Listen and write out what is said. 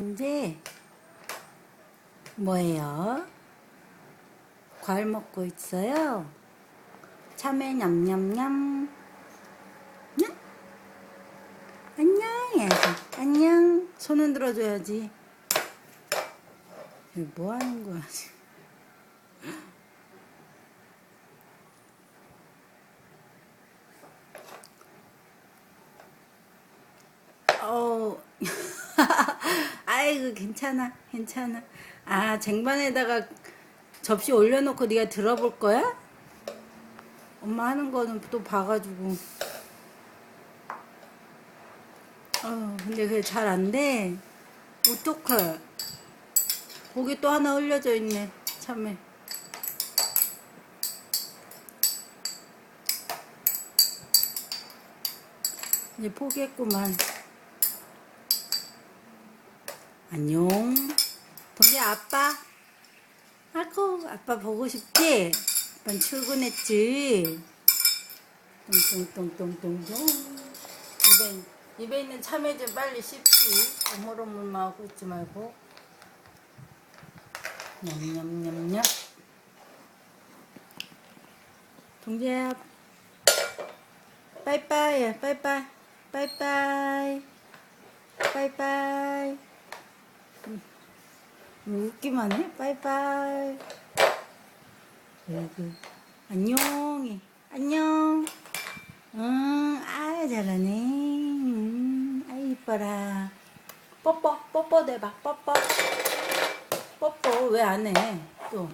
이제 뭐예요? 과일 먹고 있어요. 참외 냠냠냠. 냠. 안녕 해야지. 안녕. 손은 들어줘야지. 뭐 하는 거야 지금? 어, 아이고 괜찮아, 괜찮아. 아 쟁반에다가 접시 올려놓고 네가 들어볼 거야? 엄마 하는 거는 또 봐가지고. 어, 근데 그게 잘 안 돼. 어떡해. 고기 또 하나 흘려져 있네. 참에. 이제 포기했구만. 안녕. 동재 아빠. 아고 아빠 보고 싶지? 아빠 출근했지? 똥똥똥똥똥똥. 입에, 입에 있는 참외 좀 빨리 씹지. 오물오물만 하고 있지 말고. 냠냠냠냠. 동재야. 빠이빠이, 빠이빠이, 빠이빠이, 빠이빠이. 음, 웃기만 해. 빠이빠이. 여기 안녕해. 안녕. 응, 아 잘하네. 음, 아이 이뻐라. 뽀뽀, 뽀뽀 대봐. 뽀뽀. 뽀뽀 왜 안 해? 또.